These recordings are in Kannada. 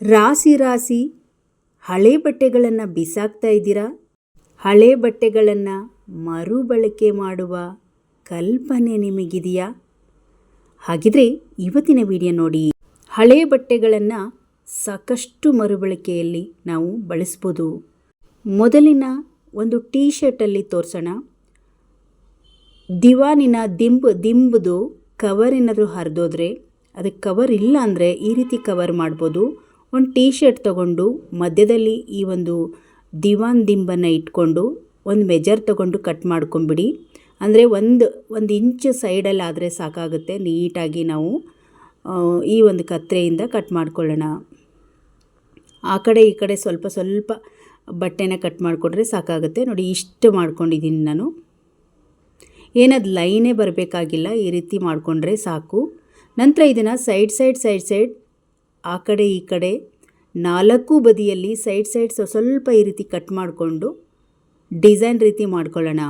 ರಾಸಿ ರಾಸಿ ಹಳೆ ಬಟ್ಟೆಗಳನ್ನು ಬಿಸಾಕ್ತಾ ಇದ್ದೀರಾ? ಹಳೆ ಬಟ್ಟೆಗಳನ್ನು ಮರುಬಳಕೆ ಮಾಡುವ ಕಲ್ಪನೆ ನಿಮಗಿದೆಯಾ? ಹಾಗಿದ್ರೆ ಇವತ್ತಿನ ವಿಡಿಯೋ ನೋಡಿ. ಹಳೆ ಬಟ್ಟೆಗಳನ್ನು ಸಾಕಷ್ಟು ಮರುಬಳಕೆಯಲ್ಲಿ ನಾವು ಬಳಸ್ಬೋದು. ಮೊದಲಿನ ಒಂದು ಟೀ ಶರ್ಟಲ್ಲಿ ತೋರಿಸೋಣ. ದಿವಾನಿನ ದಿಂಬು, ದಿಂಬುದು ಕವರ್ ಏನಾದರೂ ಹರಿದೋದ್ರೆ ಅದಕ್ಕೆ ಕವರ್ ಇಲ್ಲ ಅಂದರೆ ಈ ರೀತಿ ಕವರ್ ಮಾಡ್ಬೋದು. ಒಂದು ಟೀ ಶರ್ಟ್ ತೊಗೊಂಡು ಮಧ್ಯದಲ್ಲಿ ಈ ಒಂದು ದಿವಾನ್ ದಿಂಬನ್ನು ಇಟ್ಕೊಂಡು ಒಂದು ಮೆಜರ್ ತೊಗೊಂಡು ಕಟ್ ಮಾಡ್ಕೊಂಬಿಡಿ. ಅಂದರೆ ಒಂದು ಒಂದು ಇಂಚ್ ಸೈಡಲ್ಲಿ ಆದರೆ ಸಾಕಾಗುತ್ತೆ. ನೀಟಾಗಿ ನಾವು ಈ ಒಂದು ಕತ್ತರೆಯಿಂದ ಕಟ್ ಮಾಡ್ಕೊಳ್ಳೋಣ. ಆ ಕಡೆ ಈ ಕಡೆ ಸ್ವಲ್ಪ ಸ್ವಲ್ಪ ಬಟ್ಟೆನ ಕಟ್ ಮಾಡಿಕೊಂಡ್ರೆ ಸಾಕಾಗುತ್ತೆ. ನೋಡಿ, ಇಷ್ಟು ಮಾಡ್ಕೊಂಡಿದ್ದೀನಿ ನಾನು. ಏನದು ಲೈನೇ ಬರಬೇಕಾಗಿಲ್ಲ. ಈ ರೀತಿ ಮಾಡಿಕೊಂಡ್ರೆ ಸಾಕು. ನಂತರ ಇದನ್ನು ಸೈಡ್ ಸೈಡ್ ಸೈಡ್ ಸೈಡ್ ಆ ಕಡೆ ಈ ಕಡೆ ನಾಲ್ಕು ಬದಿಯಲ್ಲಿ ಸೈಡ್ ಸೈಡ್ ಸ್ವ- ಸ್ವಲ್ಪ ಈ ರೀತಿ ಕಟ್ ಮಾಡಿಕೊಂಡು ಡಿಸೈನ್ ರೀತಿ ಮಾಡ್ಕೊಳ್ಳೋಣ.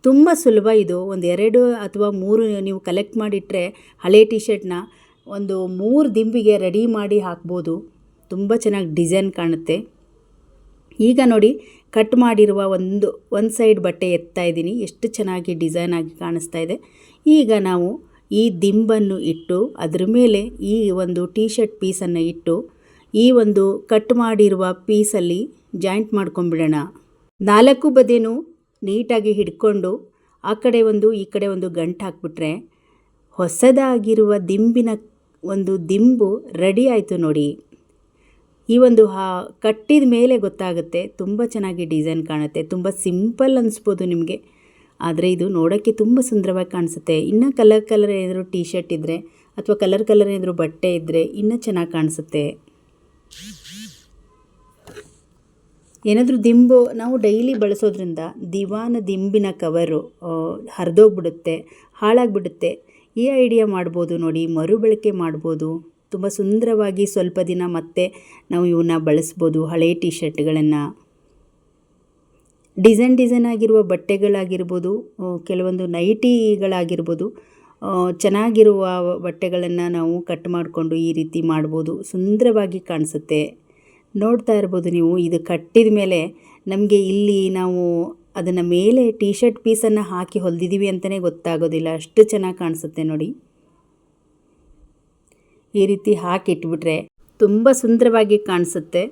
ತುಂಬ ಸುಲಭ ಇದು. ಒಂದು ಎರಡು ಅಥವಾ ಮೂರು ನೀವು ಕಲೆಕ್ಟ್ ಮಾಡಿಟ್ಟರೆ ಹಳೆ ಟಿ ಶರ್ಟ್ನ ಒಂದು ಮೂರು ದಿಂಬಿಗೆ ರೆಡಿ ಮಾಡಿ ಹಾಕ್ಬೋದು. ತುಂಬ ಚೆನ್ನಾಗಿ ಡಿಸೈನ್ ಕಾಣುತ್ತೆ. ಈಗ ನೋಡಿ, ಕಟ್ ಮಾಡಿರುವ ಒಂದು ಒಂದು ಸೈಡ್ ಬಟ್ಟೆ ಎತ್ತಾ ಇದ್ದೀನಿ. ಎಷ್ಟು ಚೆನ್ನಾಗಿ ಡಿಸೈನ್ ಆಗಿ ಕಾಣಿಸ್ತಾ ಇದೆ. ಈಗ ನಾವು ಈ ದಿಂಬನ್ನು ಇಟ್ಟು ಅದರ ಮೇಲೆ ಈ ಒಂದು ಟಿ ಶರ್ಟ್ ಪೀಸನ್ನು ಇಟ್ಟು ಈ ಒಂದು ಕಟ್ ಮಾಡಿರುವ ಪೀಸಲ್ಲಿ ಜಾಯಿಂಟ್ ಮಾಡ್ಕೊಂಬಿಡೋಣ ನಾಲ್ಕು ಬದಿನೂ ನೀಟಾಗಿ ಹಿಡ್ಕೊಂಡು ಆ ಕಡೆ ಒಂದು, ಈ ಕಡೆ ಒಂದು ಗಂಟು ಹಾಕ್ಬಿಟ್ರೆ ಹೊಸದಾಗಿರುವ ದಿಂಬಿನ ಒಂದು ದಿಂಬು ರೆಡಿ ಆಯಿತು ನೋಡಿ. ಈ ಒಂದು ಹಾ, ಕಟ್ಟಿದ ಮೇಲೆ ಗೊತ್ತಾಗುತ್ತೆ, ತುಂಬ ಚೆನ್ನಾಗಿ ಡಿಸೈನ್ ಕಾಣುತ್ತೆ, ತುಂಬ ಸಿಂಪಲ್ ಅನಿಸ್ಬೋದು ನಿಮಗೆ. ಆದರೆ ಇದು ನೋಡೋಕ್ಕೆ ತುಂಬ ಸುಂದರವಾಗಿ ಕಾಣಿಸುತ್ತೆ. ಇನ್ನೂ ಕಲರ್ ಕಲರ್ ಏನಾದರೂ ಟೀ ಶರ್ಟ್ ಇದ್ದರೆ ಅಥವಾ ಕಲರ್ ಕಲರ್ ಏನಾದರೂ ಬಟ್ಟೆ ಇದ್ದರೆ ಇನ್ನೂ ಚೆನ್ನಾಗಿ ಕಾಣಿಸುತ್ತೆ. ಏನಾದರೂ ದಿಂಬು ನಾವು ಡೈಲಿ ಬಳಸೋದ್ರಿಂದ ದಿವಾನ ದಿಂಬಿನ ಕವರು ಹರಿದೋಗ್ಬಿಡುತ್ತೆ, ಹಾಳಾಗ್ಬಿಡುತ್ತೆ. ಈ ಐಡಿಯಾ ಮಾಡ್ಬೋದು ನೋಡಿ, ಮರುಬಳಕೆ ಮಾಡ್ಬೋದು. ತುಂಬ ಸುಂದರವಾಗಿ ಸ್ವಲ್ಪ ದಿನ ಮತ್ತೆ ನಾವು ಇವನ್ನ ಬಳಸ್ಬೋದು, ಹಳೆ ಟಿ ಶರ್ಟ್ಗಳನ್ನು ಡಿಸೈನ್ ಡಿಸೈನ್ ಆಗಿರುವ ಬಟ್ಟೆಗಳಾಗಿರ್ಬೋದು ಕೆಲವೊಂದು ನೈಟಿಗಳಾಗಿರ್ಬೋದು ಚೆನ್ನಾಗಿರುವ ಬಟ್ಟೆಗಳನ್ನು ನಾವು ಕಟ್ ಮಾಡಿಕೊಂಡು ಈ ರೀತಿ ಮಾಡ್ಬೋದು. ಸುಂದರವಾಗಿ ಕಾಣಿಸುತ್ತೆ. ನೋಡ್ತಾ ಇರ್ಬೋದು ನೀವು, ಇದು ಕಟ್ಟಿದ ಮೇಲೆ ನಮಗೆ ಇಲ್ಲಿ ನಾವು ಅದನ್ನು ಮೇಲೆ ಟೀ ಶರ್ಟ್ ಪೀಸನ್ನು ಹಾಕಿ ಹೊಲ್ದಿದ್ದೀವಿ ಅಂತಲೇ ಗೊತ್ತಾಗೋದಿಲ್ಲ. ಅಷ್ಟು ಚೆನ್ನಾಗಿ ಕಾಣಿಸುತ್ತೆ ನೋಡಿ. ಈ ರೀತಿ ಹಾಕಿಟ್ಬಿಟ್ರೆ ತುಂಬ ಸುಂದರವಾಗಿ ಕಾಣಿಸುತ್ತೆ.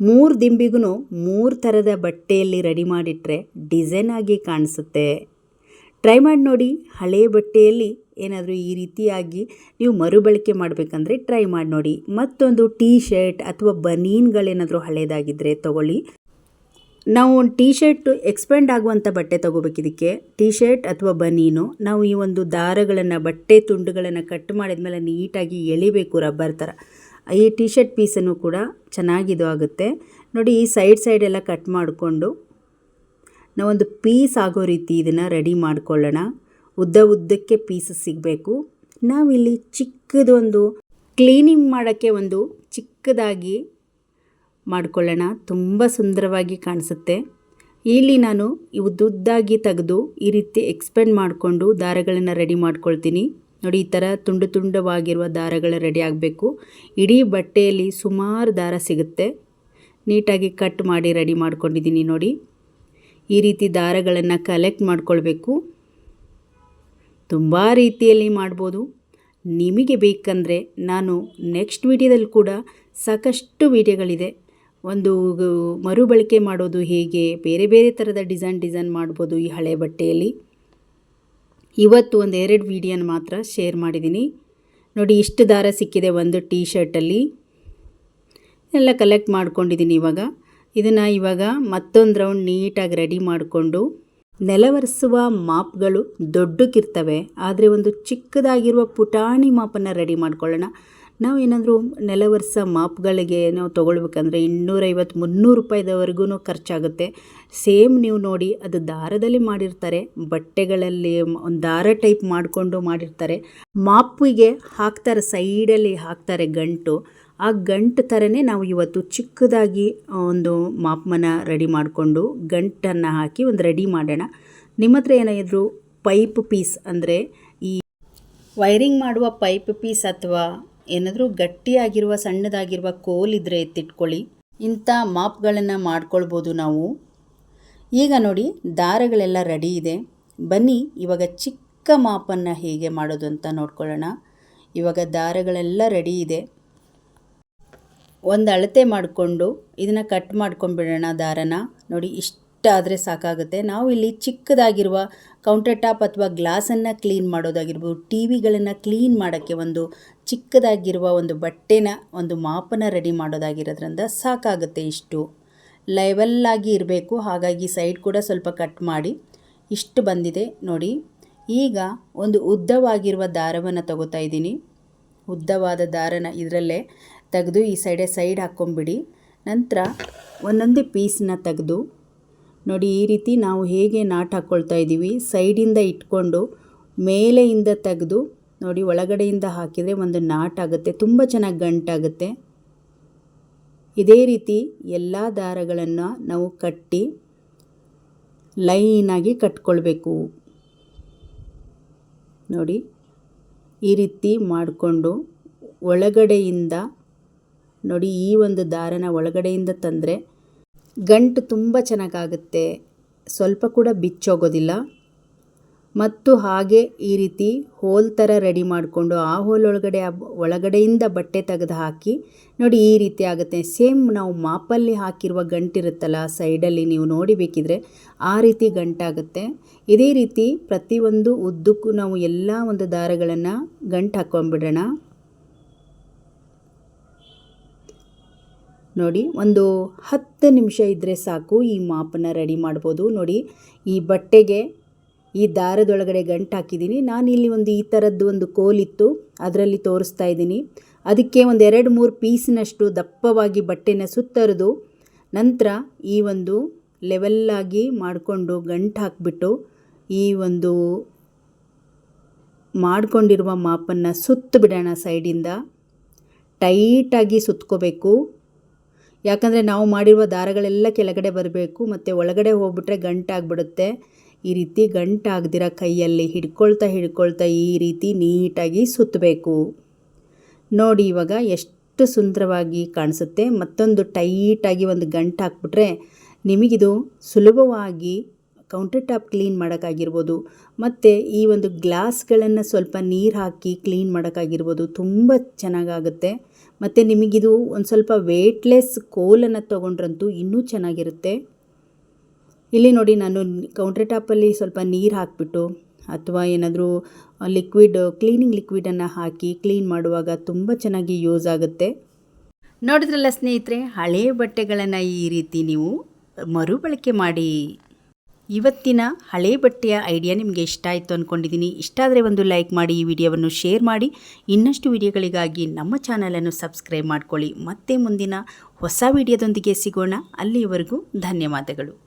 ಮೂರು ದಿಂಬಿಗೂ ಮೂರು ಥರದ ಬಟ್ಟೆಯಲ್ಲಿ ರೆಡಿ ಮಾಡಿಟ್ರೆ ಡಿಸೈನ್ ಆಗಿ ಕಾಣಿಸುತ್ತೆ. ಟ್ರೈ ಮಾಡಿ ನೋಡಿ, ಹಳೆ ಬಟ್ಟೆಯಲ್ಲಿ ಏನಾದರೂ ಈ ರೀತಿಯಾಗಿ ನೀವು ಮರುಬಳಕೆ ಮಾಡಬೇಕಂದ್ರೆ ಟ್ರೈ ಮಾಡಿ ನೋಡಿ. ಮತ್ತೊಂದು ಟೀ ಶರ್ಟ್ ಅಥವಾ ಬನೀನ್ಗಳೇನಾದರೂ ಹಳೇದಾಗಿದ್ದರೆ ತಗೊಳ್ಳಿ. ನಾವು ಒಂದು ಟೀ ಶರ್ಟ್ ಎಕ್ಸ್ಪೆಂಡ್ ಆಗುವಂಥ ಬಟ್ಟೆ ತೊಗೋಬೇಕಿದ್ದಕ್ಕೆ ಟೀ ಶರ್ಟ್ ಅಥವಾ ಬನೀನು ನಾವು ಈ ಒಂದು ದಾರಗಳನ್ನು, ಬಟ್ಟೆ ತುಂಡುಗಳನ್ನು ಕಟ್ ಮಾಡಿದ ಮೇಲೆ ನೀಟಾಗಿ ಎಳಿಬೇಕು ರಬ್ಬರ್ ಥರ ಈ ಟೀ ಶರ್ಟ್ ಪೀಸನ್ನು ಕೂಡ ಚೆನ್ನಾಗಿದು ಆಗುತ್ತೆ. ನೋಡಿ, ಈ ಸೈಡ್ ಸೈಡೆಲ್ಲ ಕಟ್ ಮಾಡಿಕೊಂಡು ನಾವೊಂದು ಪೀಸ್ ಆಗೋ ರೀತಿ ಇದನ್ನು ರೆಡಿ ಮಾಡ್ಕೊಳ್ಳೋಣ. ಉದ್ದ ಉದ್ದಕ್ಕೆ ಪೀಸ್ ಸಿಗಬೇಕು. ನಾವಿಲ್ಲಿ ಚಿಕ್ಕದೊಂದು ಕ್ಲೀನಿಂಗ್ ಮಾಡೋಕ್ಕೆ ಒಂದು ಚಿಕ್ಕದಾಗಿ ಮಾಡ್ಕೊಳ್ಳೋಣ. ತುಂಬ ಸುಂದರವಾಗಿ ಕಾಣಿಸುತ್ತೆ. ಇಲ್ಲಿ ನಾನು ಇವು ದುದ್ದಾಗಿ ತೆಗೆದು ಈ ರೀತಿ ಎಕ್ಸ್ಪೆಂಡ್ ಮಾಡಿಕೊಂಡು ದಾರಗಳನ್ನು ರೆಡಿ ಮಾಡ್ಕೊಳ್ತೀನಿ. ನೋಡಿ, ಈ ಥರ ತುಂಡು ತುಂಡವಾಗಿರುವ ದಾರಗಳು ರೆಡಿ ಆಗಬೇಕು. ಇಡೀ ಬಟ್ಟೆಯಲ್ಲಿ ಸುಮಾರು ದಾರ ಸಿಗುತ್ತೆ. ನೀಟಾಗಿ ಕಟ್ ಮಾಡಿ ರೆಡಿ ಮಾಡ್ಕೊಂಡಿದ್ದೀನಿ ನೋಡಿ. ಈ ರೀತಿ ದಾರಗಳನ್ನು ಕಲೆಕ್ಟ್ ಮಾಡ್ಕೊಳ್ಬೇಕು. ತುಂಬ ರೀತಿಯಲ್ಲಿ ಮಾಡ್ಬೋದು. ನಿಮಗೆ ಬೇಕಂದರೆ ನಾನು ನೆಕ್ಸ್ಟ್ ವಿಡಿಯೋದಲ್ಲಿ ಕೂಡ ಸಾಕಷ್ಟು ವಿಡಿಯೋಗಳಿದೆ. ಒಂದು ಮರುಬಳಕೆ ಮಾಡೋದು ಹೇಗೆ, ಬೇರೆ ಬೇರೆ ಥರದ ಡಿಸೈನ್ ಡಿಸೈನ್ ಮಾಡ್ಬೋದು ಈ ಹಳೆ ಬಟ್ಟೆಯಲ್ಲಿ. ಇವತ್ತು ಒಂದು ಎರಡು ವಿಡಿಯೋನ ಮಾತ್ರ ಶೇರ್ ಮಾಡಿದ್ದೀನಿ ನೋಡಿ, ಇಷ್ಟು ದಾರ ಸಿಕ್ಕಿದೆ ಒಂದು ಟೀ ಶರ್ಟಲ್ಲಿ ಎಲ್ಲ ಕಲೆಕ್ಟ್ ಮಾಡ್ಕೊಂಡಿದ್ದೀನಿ ಇವಾಗ. ಇದನ್ನು ಇವಾಗ ಮತ್ತೊಂದು ರೌಂಡ್ ನೀಟಾಗಿ ರೆಡಿ ಮಾಡಿಕೊಂಡು ನೆಲವರಿಸುವ ಮಾಪ್ಗಳು ದೊಡ್ಡಕ್ಕಿರ್ತವೆ. ಆದರೆ ಒಂದು ಚಿಕ್ಕದಾಗಿರುವ ಪುಟಾಣಿ ಮಾಪನ್ನು ರೆಡಿ ಮಾಡ್ಕೊಳ್ಳೋಣ. ನಾವು ಏನಾದರೂ ನೆಲವರ್ಸ ಮಾಪ್ಗಳಿಗೆ ನಾವು ತೊಗೊಳ್ಬೇಕಂದ್ರೆ ಇನ್ನೂರೈವತ್ತು ಮುನ್ನೂರು ರೂಪಾಯಿದವರೆಗೂ ಖರ್ಚಾಗುತ್ತೆ. ಸೇಮ್ ನೀವು ನೋಡಿ, ಅದು ದಾರದಲ್ಲಿ ಮಾಡಿರ್ತಾರೆ, ಬಟ್ಟೆಗಳಲ್ಲಿ ಒಂದು ದಾರ ಟೈಪ್ ಮಾಡಿಕೊಂಡು ಮಾಡಿರ್ತಾರೆ. ಮಾಪಿಗೆ ಹಾಕ್ತಾರೆ, ಸೈಡಲ್ಲಿ ಹಾಕ್ತಾರೆ ಗಂಟು. ಆ ಗಂಟು ಥರನೇ ನಾವು ಇವತ್ತು ಚಿಕ್ಕದಾಗಿ ಒಂದು ಮಾಪನ ರೆಡಿ ಮಾಡಿಕೊಂಡು ಗಂಟನ್ನು ಹಾಕಿ ಒಂದು ರೆಡಿ ಮಾಡೋಣ. ನಿಮ್ಮ ಹತ್ರ ಏನಾದರೂ ಪೈಪ್ ಪೀಸ್ ಅಂದರೆ ಈ ವೈರಿಂಗ್ ಮಾಡುವ ಪೈಪ್ ಪೀಸ್ ಅಥವಾ ಏನಾದರೂ ಗಟ್ಟಿಯಾಗಿರುವ, ಸಣ್ಣದಾಗಿರುವ ಕೋಲಿದ್ರೆ ಎತ್ತಿಟ್ಕೊಳ್ಳಿ. ಇಂಥ ಮಾಪ್ಗಳನ್ನು ಮಾಡ್ಕೊಳ್ಬೋದು ನಾವು. ಈಗ ನೋಡಿ, ದಾರಗಳೆಲ್ಲ ರೆಡಿ ಇದೆ. ಬನ್ನಿ, ಇವಾಗ ಚಿಕ್ಕ ಮಾಪನ್ನು ಹೇಗೆ ಮಾಡೋದು ಅಂತ ನೋಡ್ಕೊಳ್ಳೋಣ. ಇವಾಗ ದಾರಗಳೆಲ್ಲ ರೆಡಿ ಇದೆ. ಒಂದು ಅಳತೆ ಮಾಡಿಕೊಂಡು, ಇದನ್ನು ಕಟ್ ಮಾಡ್ಕೊಂಡ್ಬಿಡೋಣ ದಾರನ. ನೋಡಿ ಇಷ್ಟಾದರೆ ಸಾಕಾಗುತ್ತೆ. ನಾವು ಇಲ್ಲಿ ಚಿಕ್ಕದಾಗಿರುವ ಕೌಂಟರ್ ಟಾಪ್ ಅಥವಾ ಗ್ಲಾಸನ್ನು ಕ್ಲೀನ್ ಮಾಡೋದಾಗಿರ್ಬೋದು ಟಿ ವಿಗಳನ್ನು ಕ್ಲೀನ್ ಮಾಡೋಕ್ಕೆ ಒಂದು ಚಿಕ್ಕದಾಗಿರುವ ಒಂದು ಬಟ್ಟೆನ, ಒಂದು ಮಾಪನ ರೆಡಿ ಮಾಡೋದಾಗಿರೋದ್ರಿಂದ ಸಾಕಾಗುತ್ತೆ ಇಷ್ಟು. ಲೆವೆಲ್ಲಾಗಿ ಇರಬೇಕು, ಹಾಗಾಗಿ ಸೈಡ್ ಕೂಡ ಸ್ವಲ್ಪ ಕಟ್ ಮಾಡಿ. ಇಷ್ಟು ಬಂದಿದೆ ನೋಡಿ. ಈಗ ಒಂದು ಉದ್ದವಾಗಿರುವ ದಾರವನ್ನು ತಗೋತಾ ಇದ್ದೀನಿ. ಉದ್ದವಾದ ದಾರನ ಇದರಲ್ಲೇ ತೆಗೆದು ಈ ಸೈಡೆ ಸೈಡ್ ಹಾಕ್ಕೊಂಬಿಡಿ. ನಂತರ ಒಂದೊಂದೇ ಪೀಸನ್ನ ತೆಗೆದು ನೋಡಿ, ಈ ರೀತಿ ನಾವು ಹೇಗೆ ನಾಟ್ ಹಾಕ್ಕೊಳ್ತಾ ಇದ್ದೀವಿ. ಸೈಡಿಂದ ಇಟ್ಕೊಂಡು ಮೇಲೆಯಿಂದ ತೆಗೆದು ನೋಡಿ, ಒಳಗಡೆಯಿಂದ ಹಾಕಿದರೆ ಒಂದು ನಾಟ್ ಆಗುತ್ತೆ. ತುಂಬ ಚೆನ್ನಾಗಿ ಗಂಟಾಗುತ್ತೆ. ಇದೇ ರೀತಿ ಎಲ್ಲ ದಾರಗಳನ್ನು ನಾವು ಕಟ್ಟಿ ಲೈನಾಗಿ ಕಟ್ಕೊಳ್ಬೇಕು. ನೋಡಿ, ಈ ರೀತಿ ಮಾಡಿಕೊಂಡು ಒಳಗಡೆಯಿಂದ ನೋಡಿ, ಈ ಒಂದು ದಾರನ ಒಳಗಡೆಯಿಂದ ತಂದರೆ ಗಂಟು ತುಂಬ ಚೆನ್ನಾಗಾಗುತ್ತೆ. ಸ್ವಲ್ಪ ಕೂಡ ಬಿಚ್ಚೋಗೋದಿಲ್ಲ. ಮತ್ತು ಹಾಗೆ ಈ ರೀತಿ ಹೋಲ್ ಥರ ರೆಡಿ ಮಾಡಿಕೊಂಡು ಆ ಹೋಲ್ ಒಳಗಡೆ ಒಳಗಡೆಯಿಂದ ಬಟ್ಟೆ ತೆಗೆದು ಹಾಕಿ ನೋಡಿ ಈ ರೀತಿ ಆಗುತ್ತೆ. ಸೇಮ್ ನಾವು ಮಾಪಲ್ಲಿ ಹಾಕಿರುವ ಗಂಟಿರುತ್ತಲ್ಲ ಸೈಡಲ್ಲಿ ನೀವು ನೋಡಿ ಬೇಕಿದ್ರೆ ಆ ರೀತಿ ಗಂಟಾಗುತ್ತೆ. ಇದೇ ರೀತಿ ಪ್ರತಿಯೊಂದು ಉದ್ದಕ್ಕೂ ನಾವು ಎಲ್ಲ ಒಂದು ದಾರಗಳನ್ನು ಗಂಟು ಹಾಕ್ಕೊಂಡ್ಬಿಡೋಣ. ನೋಡಿ, ಒಂದು ಹತ್ತು ನಿಮಿಷ ಇದ್ದರೆ ಸಾಕು, ಈ ಮಾಪನ್ನು ರೆಡಿ ಮಾಡ್ಬೋದು. ನೋಡಿ, ಈ ಬಟ್ಟೆಗೆ, ಈ ದಾರದೊಳಗಡೆ ಗಂಟು ಹಾಕಿದ್ದೀನಿ. ನಾನು ಇಲ್ಲಿ ಒಂದು ಈ ಥರದ್ದು ಒಂದು ಕೋಲಿತ್ತು ಅದರಲ್ಲಿ ತೋರಿಸ್ತಾ ಇದ್ದೀನಿ. ಅದಕ್ಕೆ ಒಂದು ಎರಡು ಮೂರು ಪೀಸಿನಷ್ಟು ದಪ್ಪವಾಗಿ ಬಟ್ಟೆನ ಸುತ್ತರಿದು, ನಂತರ ಈ ಒಂದು ಲೆವೆಲ್ಲಾಗಿ ಮಾಡಿಕೊಂಡು ಗಂಟು ಹಾಕಿಬಿಟ್ಟು, ಈ ಒಂದು ಮಾಡಿಕೊಂಡಿರುವ ಮಾಪನ್ನು ಸುತ್ತು ಬಿಡೋಣ ಸೈಡಿಂದ. ಟೈಟಾಗಿ ಸುತ್ಕೋಬೇಕು. ಯಾಕಂದರೆ ನಾವು ಮಾಡಿರುವ ದಾರಗಳೆಲ್ಲ ಕೆಳಗಡೆ ಬರಬೇಕು, ಮತ್ತು ಒಳಗಡೆ ಹೋಗ್ಬಿಟ್ರೆ ಗಂಟಾಗ್ಬಿಡುತ್ತೆ. ಈ ರೀತಿ ಗಂಟಾಗ್ದಿರ ಕೈಯಲ್ಲಿ ಹಿಡ್ಕೊಳ್ತಾ ಹಿಡ್ಕೊಳ್ತಾ ಈ ರೀತಿ ನೀಟಾಗಿ ಸುತ್ತಬೇಕು. ನೋಡಿ ಇವಾಗ ಎಷ್ಟು ಸುಂದರವಾಗಿ ಕಾಣಿಸುತ್ತೆ. ಮತ್ತೊಂದು ಟೈಟಾಗಿ ಒಂದು ಗಂಟು ಹಾಕ್ಬಿಟ್ರೆ ನಿಮಗಿದು ಸುಲಭವಾಗಿ ಕೌಂಟರ್ ಟಾಪ್ ಕ್ಲೀನ್ ಮಾಡೋಕ್ಕಾಗಿರ್ಬೋದು. ಮತ್ತು ಈ ಒಂದು ಗ್ಲಾಸ್ಗಳನ್ನು ಸ್ವಲ್ಪ ನೀರು ಹಾಕಿ ಕ್ಲೀನ್ ಮಾಡೋಕ್ಕಾಗಿರ್ಬೋದು. ತುಂಬ ಚೆನ್ನಾಗಾಗುತ್ತೆ. ಮತ್ತು ನಿಮಗಿದು ಒಂದು ಸ್ವಲ್ಪ ವೇಟ್ಲೆಸ್ ಕೋಲನ್ನು ತೊಗೊಂಡ್ರಂತೂ ಇನ್ನೂ ಚೆನ್ನಾಗಿರುತ್ತೆ. ಇಲ್ಲಿ ನೋಡಿ ನಾನು ಕೌಂಟರ್ ಟಾಪಲ್ಲಿ ಸ್ವಲ್ಪ ನೀರು ಹಾಕಿಬಿಟ್ಟು ಅಥವಾ ಏನಾದರೂ ಲಿಕ್ವಿಡ್ ಕ್ಲೀನಿಂಗ್ ಲಿಕ್ವಿಡನ್ನು ಹಾಕಿ ಕ್ಲೀನ್ ಮಾಡುವಾಗ ತುಂಬ ಚೆನ್ನಾಗಿ ಯೂಸ್ ಆಗುತ್ತೆ. ನೋಡಿದ್ರಲ್ಲ ಸ್ನೇಹಿತರೆ ಹಳೆಯ ಬಟ್ಟೆಗಳನ್ನು ಈ ರೀತಿ ನೀವು ಮರುಬಳಕೆ ಮಾಡಿ ಇವತ್ತಿನ ಹಳೆ ಬಟ್ಟೆಯ ಐಡಿಯಾ ನಿಮಗೆ ಇಷ್ಟ ಆಯಿತು ಅಂದ್ಕೊಂಡಿದ್ದೀನಿ ಇಷ್ಟ ಆದರೆ ಒಂದು ಲೈಕ್ ಮಾಡಿ, ಈ ವಿಡಿಯೋವನ್ನು ಶೇರ್ ಮಾಡಿ. ಇನ್ನಷ್ಟು ವಿಡಿಯೋಗಳಿಗಾಗಿ ನಮ್ಮ ಚಾನಲನ್ನು ಸಬ್ಸ್ಕ್ರೈಬ್ ಮಾಡ್ಕೊಳ್ಳಿ. ಮತ್ತೆ ಮುಂದಿನ ಹೊಸ ವಿಡಿಯೋದೊಂದಿಗೆ ಸಿಗೋಣ. ಅಲ್ಲಿಯವರೆಗೂ ಧನ್ಯವಾದಗಳು.